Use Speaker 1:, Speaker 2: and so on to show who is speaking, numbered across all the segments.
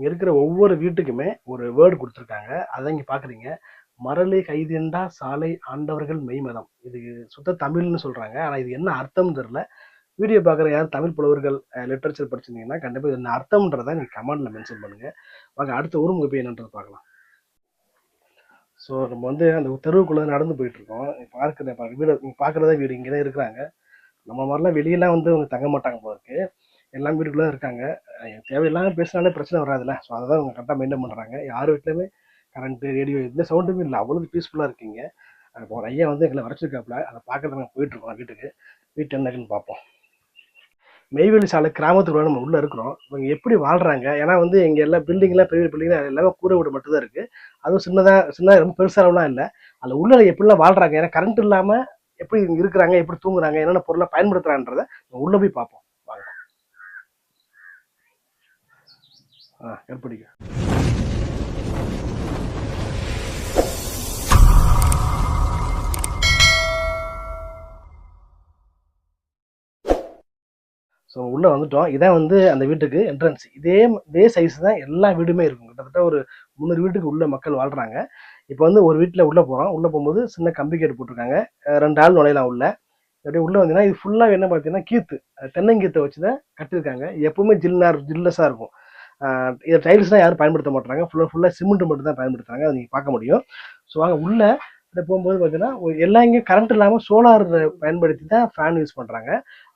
Speaker 1: இங்கே இருக்கிற ஒவ்வொரு வீட்டுக்குமே ஒரு வேர்டு கொடுத்துருக்காங்க. அதை இங்கே பார்க்குறீங்க மரளி கைதிண்டா சாலை ஆண்டவர்கள் மெய்மதம். இது சுத்த தமிழ்னு சொல்கிறாங்க ஆனால் இது என்ன அர்த்தம்னு தெரில வீடியோ பார்க்குற யார் தமிழ் புலவர்கள் லிட்ரேச்சர் படிச்சிருந்தீங்கன்னா கண்டிப்பாக இது என்ன அர்த்தம்ன்றதை நீங்கள் கமெண்டில் மென்ஷன் பண்ணுங்கள் வாங்க அடுத்த ஊர் போய் என்னன்றது பார்க்கலாம். ஸோ நம்ம வந்து அந்த தெருவுக்குள்ளே நடந்து போயிட்டுருக்கோம். பார்க்குற வீடு நீங்கள் பார்க்குறதா வீடு இங்கே தான் இருக்கிறாங்க. நம்ம மாதிரிலாம் வெளியெல்லாம் வந்து அவங்க தங்க மாட்டாங்க போல எல்லாம் வீட்டுக்குள்ளே இருக்காங்க. தேவையில்லாமல் பேசினாலே பிரச்சனை வராதுல்ல. ஸோ அதை தான் அவங்க கரெக்டாக மெயின்டைன் பண்ணுறாங்க யார் வீட்லையுமே கரண்ட்டு ரேடியோ எந்த சவுண்டுமே இல்லை. அவ்வளோ பீஸ்ஃபுல்லாக இருக்கீங்க. இப்போ ஒரு ஐயா வந்து எங்களை வரைச்சிருக்காப்புல. அதை பார்க்கறது நாங்கள் போயிட்டுருக்கோம் வீட்டுக்கு. வீட்டு என்னக்குன்னு பார்ப்போம். மெய்வேலி சாலை கிராமத்துக்குள்ள நம்ம உள்ளே இருக்கிறோம். இவங்க எப்படி வாழ்கிறாங்க ஏன்னா வந்து இங்கே எல்லா பில்டிங்லாம் பெரிய பில்டிங்லாம் எல்லாமே கூரை வீடு மட்டும் தான் அதுவும் சின்னதாக சின்னதாக ரொம்ப பெருசாகலாம் அளவுலாம் இல்லை. அதில் உள்ள எப்படிலாம் வாழ்கிறாங்க ஏன்னா கரண்ட் இல்லாமல் எப்படி இருக்கிறாங்க? எப்படி தூங்குறாங்க? என்னென்ன பொருளை பயன்படுத்துகிறான்றதை நம்ம உள்ளே போய் பார்ப்போம் வாங்க ஆ கற்படிக்க ஸோ உள்ளே வந்துட்டோம். இதான் வந்து அந்த வீட்டுக்கு என்ட்ரன்ஸ் இதே இதே சைஸ் தான் எல்லா வீடுமே இருக்கும். கிட்டத்தட்ட ஒரு முந்நூறு வீட்டுக்கு உள்ளே மக்கள் வாழ்கிறாங்க இப்போ வந்து ஒரு வீட்டில் உள்ளே போகிறோம் உள்ளே போகும்போது சின்ன கம்பி கேட் போட்டிருக்காங்க. ரெண்டு ஆள் நுழையலாம் உள்ள. அப்படியே உள்ளே வந்தீங்கன்னா இது ஃபுல்லாக என்ன பார்த்தீங்கன்னா கீத்து. தென்னங்கீத்தை வச்சு தான் கட்டியிருக்காங்க. எப்பவுமே ஜில்னார் ஜில்லஸாக இருக்கும். அஹ் டைல்ஸ் டைல்ஸ்லாம் யாரும் பயன்படுத்த மாட்டாங்க ஃபுல்லாக ஃபுல்லாக சிமெண்ட் மட்டும் தான் பயன்படுத்துறாங்க. அதை நீங்கள் பார்க்க முடியும். ஸோ வாங்க உள்ள இப்படி போகும்போது பார்த்தீங்கன்னா எல்லா இங்கே கரண்ட் இல்லாமல் சோலார் பயன்படுத்தி தான் ஃபேன் யூஸ் பண்ணுறாங்க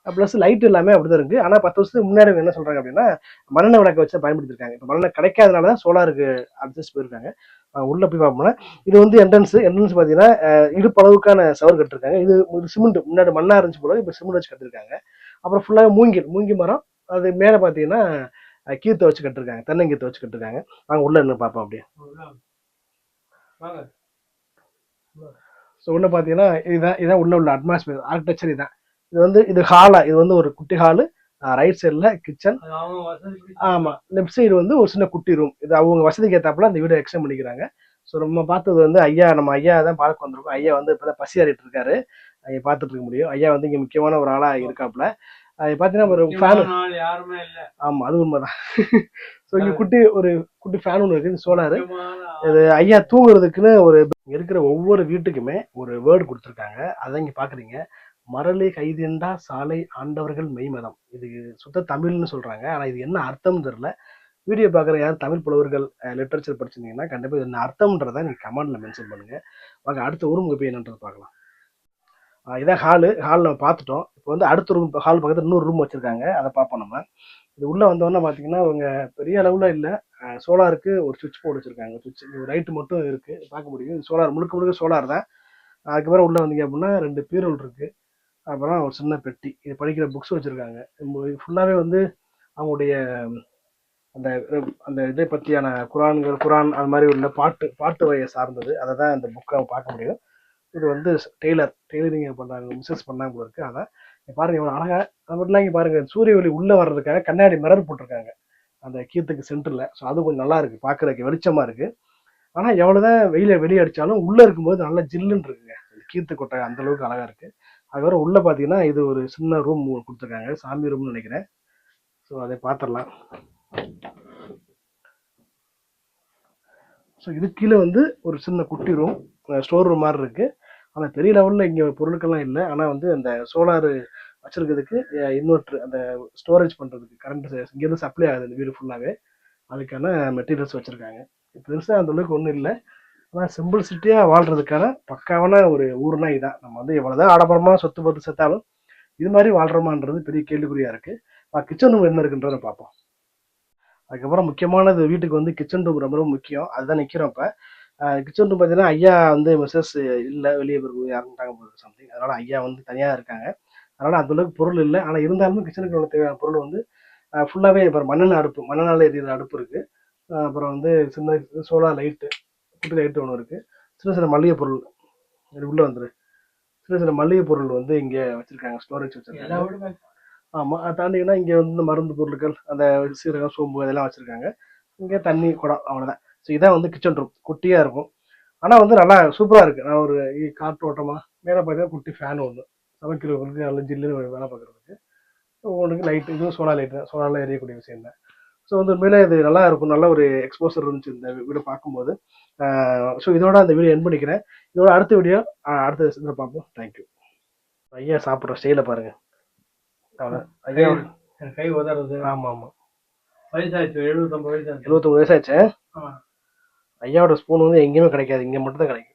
Speaker 1: ப்ளஸ் லைட் எல்லாமே அப்படிதான் இருக்கு. ஆனால் பத்து வருஷத்துக்கு முன்னாடி என்ன சொல்கிறாங்க அப்படின்னா மண்ணெண்ணெய் விளக்க வச்சு பயன்படுத்திருக்காங்க. இப்போ மண்ணெண்ணெய் கிடைக்காதனால தான் சோலாருக்கு அட்ஜஸ்ட் போயிருக்காங்க. உள்ளே போய் பார்ப்போம்னா இது வந்து என்ட்ரன்ஸ் என்ட்ரன்ஸ் பார்த்தீங்கன்னா இடுப்பளவுக்கான சவர் கட்டிருக்காங்க. இது சிமெண்ட் முன்னாடி மண்ணா இருந்துச்சு போல இப்போ சிமெண்ட் வச்சு கட்டிருக்காங்க. அப்புறம் ஃபுல்லாக மூங்கில் மூங்கி மரம். அது மேலே பார்த்தீங்கன்னா கீத்தை வச்சு கட்டிருக்காங்க தென்னங்கீத்தை வச்சு கட்டிருக்காங்க வாங்க உள்ள என்ன பார்ப்போம் அப்படியே. ஸோ உள்ள பார்த்தீங்கன்னா இதுதான் இதான் உள்ள உள்ள அட்மாஸ்பியர் ஆர்கிடெக்சர் இதான் இது வந்து இது ஹாலா இது வந்து ஒரு குட்டி ஹாலு ரைட் சைடில் கிச்சன் ஆமா லெஃப்ட் சைடு வந்து ஒரு சின்ன குட்டி ரூம் இது அவங்க வசதிக்கு ஏத்தாப்புல அந்த வீடை எக்ஸ்டெண்ட் பண்ணிக்கிறாங்க. ஸோ நம்ம பார்த்தது வந்து ஐயா நம்ம ஐயா தான் பார்க்க வந்திருக்கோம். ஐயா வந்து இப்பதான் பசி ஆறிட்டு இருக்காரு. ஐயா பார்த்துட்டு இருக்க முடியும். ஐயா வந்து இங்க முக்கியமான ஒரு ஆளா இருக்காப்புல. அது பார்த்தீங்கன்னா ஒரு ஃபேன்
Speaker 2: யாருமே இல்ல.
Speaker 1: ஆமா அது உண்மைதான். ஸோ இங்க குட்டி ஒரு குட்டி ஃபேன் ஒன்று இருக்கு சோலார் இது ஐயா தூங்குறதுக்குன்னு ஒரு இங்க இருக்கிற ஒவ்வொரு வீட்டுக்குமே ஒரு வேர்டு கொடுத்துருக்காங்க. அதை இங்க பாக்குறீங்க. மரளி கைதிண்டா சாலை ஆண்டவர்கள் மெய்மதம். இது சுத்த தமிழ்னு சொல்றாங்க. ஆனா இது என்ன அர்த்தம்னு தெரியல. வீடியோ பார்க்குற யார் தமிழ் புலவர்கள் லிட்ரேச்சர் படிச்சிருந்தீங்கன்னா கண்டிப்பா இது என்ன அர்த்தம்ன்றதை நீங்க கமெண்ட்ல மென்ஷன் பண்ணுங்க. வாங்க அடுத்த ஊருக்கு போய் என்னன்றது பார்க்கலாம். இதான் ஹாலு ஹால் நம்ம பார்த்துட்டோம். இப்போ வந்து அடுத்த ரூம் ஹால் பக்கத்தில் இன்னொரு ரூம் வச்சுருக்காங்க. அதை பார்ப்போம் நம்ம. இது உள்ளே வந்தோன்னா பார்த்தீங்கன்னா அவங்க பெரிய அளவில் இல்லை. சோலாருக்கு ஒரு சுவிட்ச் போர்டு வச்சுருக்காங்க. சுவிட்ச் ரைட்டு மட்டும் இருக்குது பார்க்க முடியும். சோலார் முழுக்க முழுக்க சோலார் தான். அதுக்கப்புறம் உள்ளே வந்தீங்க அப்படின்னா ரெண்டு பீரோல் இருக்குது அப்புறம் ஒரு சின்ன பெட்டி. இது படிக்கிற புக்ஸ் வச்சுருக்காங்க. ஃபுல்லாகவே வந்து அவங்களுடைய அந்த அந்த இதை பற்றியான குரான்கள் குரான் அது மாதிரி உள்ள பாட்டு பாட்டு வகையை சார்ந்தது. அதை தான் இந்த புக்கை பார்க்க முடியும். இது வந்து டெய்லர் டெய்லரிங் பண்ணுறாங்க மிஸ்ஸஸ் பண்ணாங்க போல இருக்கு. அதான் பாருங்க இவ்வளோ அழகாக அது மட்டும் இங்கே பாருங்க. சூரிய ஒளி உள்ளே வர்றதுக்காக கண்ணாடி மிரர் போட்டிருக்காங்க. அந்த கீத்துக்கு சென்டரில். ஸோ அது கொஞ்சம் நல்லா இருக்கு. பார்க்கறதுக்கு வெளிச்சமாக இருக்கு. ஆனால் எவ்வளோதான் வெயில வெளியே உள்ளே உள்ள இருக்கும்போது நல்லா ஜில்லுன்னு இருக்குங்க. இந்த கீத்து கொட்டை அந்த அளவுக்கு அழகாக இருக்கு. அதுக்கப்புறம் உள்ளே பார்த்தீங்கன்னா இது ஒரு சின்ன ரூம் கொடுத்துருக்காங்க. சாமி ரூம்னு நினைக்கிறேன். ஸோ அதை பார்த்துடலாம் ஸோ இது கீழே வந்து ஒரு சின்ன குட்டி ரூம் ஸ்டோர் ரூம் மாதிரி இருக்குது ஆனால் பெரிய லெவலில் இங்கே பொருட்கள்லாம் இல்லை. ஆனால் வந்து அந்த சோலார் வச்சுருக்கிறதுக்கு இன்வெர்ட்ரு அந்த ஸ்டோரேஜ் பண்ணுறதுக்கு கரண்ட் இங்கேருந்து சப்ளை ஆகுது அந்த வீடு ஃபுல்லாகவே அதுக்கான மெட்டீரியல்ஸ் வச்சுருக்காங்க. பெருசாக அந்த அளவுக்கு ஒன்றும் இல்லை. ஆனால் சிம்பிள் சிட்டியாக வாழ்கிறதுக்கான பக்காவான ஒரு ஊர்னா இதான். நம்ம வந்து எவ்வளோதான் ஆடம்பரமாக சொத்து பத்து செத்தாலும் இது மாதிரி வாழ்கிறோமான்றது பெரிய கேள்விக்குறியாக இருக்குது கிச்சன் ரூம் என்ன இருக்குன்றதை பார்ப்போம். அதுக்கப்புறம் முக்கியமானது வீட்டுக்கு வந்து கிச்சன் ரூம் ரொம்ப ரொம்ப முக்கியம். அதுதான் நிற்கிறோம் இப்போ. கிச்சன் பார்த்தீங்கன்னா ஐயா வந்து மிஸ்ஸஸ் இல்லை வெளியே போய் இறந்துட்டாங்க போகுது சம்திங் அதனால ஐயா வந்து தனியாக இருக்காங்க. அதனால அந்த அளவுக்கு பொருள் இல்லை. ஆனால் இருந்தாலுமே கிச்சனுக்கு உள்ள தேவையான பொருள் வந்து ஃபுல்லாகவே இப்போ மண்ணெண்ணெய் அடுப்பு மண்ணெண்ணால் எரியிற அடுப்பு இருக்கு. அஹ் அப்புறம் வந்து சின்ன சோலார் லைட்டு குட்டி லைட்டு ஒன்று இருக்கு. சின்ன சின்ன மளிகை பொருள் உள்ள வந்துரு. சின்ன சின்ன மளிகை பொருள் வந்து இங்கே வச்சிருக்காங்க ஸ்டோரேஜ் வச்சிருக்காங்க.
Speaker 2: எல்லா வீடுமே
Speaker 1: ஆமா அதை தாண்டிங்கன்னா இங்க வந்து மருந்து பொருட்கள் அந்த சீரகம் சோம்பு அதெல்லாம் வச்சிருக்காங்க. இங்க தண்ணி குடம் அவ்வளவுதான். ஸோ இதான் வந்து கிச்சன் ரூம் குட்டியா இருக்கும். ஆனா வந்து நல்லா சூப்பரா இருக்கு. நான் ஒரு இ- காற்றோட்டமா மேல பார்த்தீங்கன்னா குட்டி ஃபேன் ஒன்று சமைக்கிறவங்களுக்கு நல்ல ஜில்லுன்னு வேலை பார்க்கறதுக்கு ஒன்றுக்கு லைட் இதுவும் சோலார் லைட் தான். சோலாரில் எரியக்கூடிய விஷயம் தான் ஸோ வந்து உண்மையிலே இது நல்லா இருக்கும். நல்ல ஒரு எக்ஸ்போசர் இருந்துச்சு இந்த வீடியோ பார்க்கும்போது. ஸோ இதோட அந்த வீடியோ என் பண்ணிக்கிறேன். இதோட அடுத்த வீடியோ அடுத்த இதில் பார்ப்போம். தேங்க்யூ ஐயா சாப்பிட்ற ஸ்டைல பாருங்க. அவ்வளோ ஐயா.
Speaker 2: கை உதறது.
Speaker 1: ஆமாம் ஆமாம்
Speaker 2: வயசாச்சு எழுபத்தொம்பது வயசாச்சு
Speaker 1: எழுபத்தொம்பது வயசாச்சு?
Speaker 2: ஆமா.
Speaker 1: ஐயாவோட ஸ்பூன் வந்து எங்கேயுமே கிடைக்காது. இங்கே மட்டும் தான் கிடைக்கும்.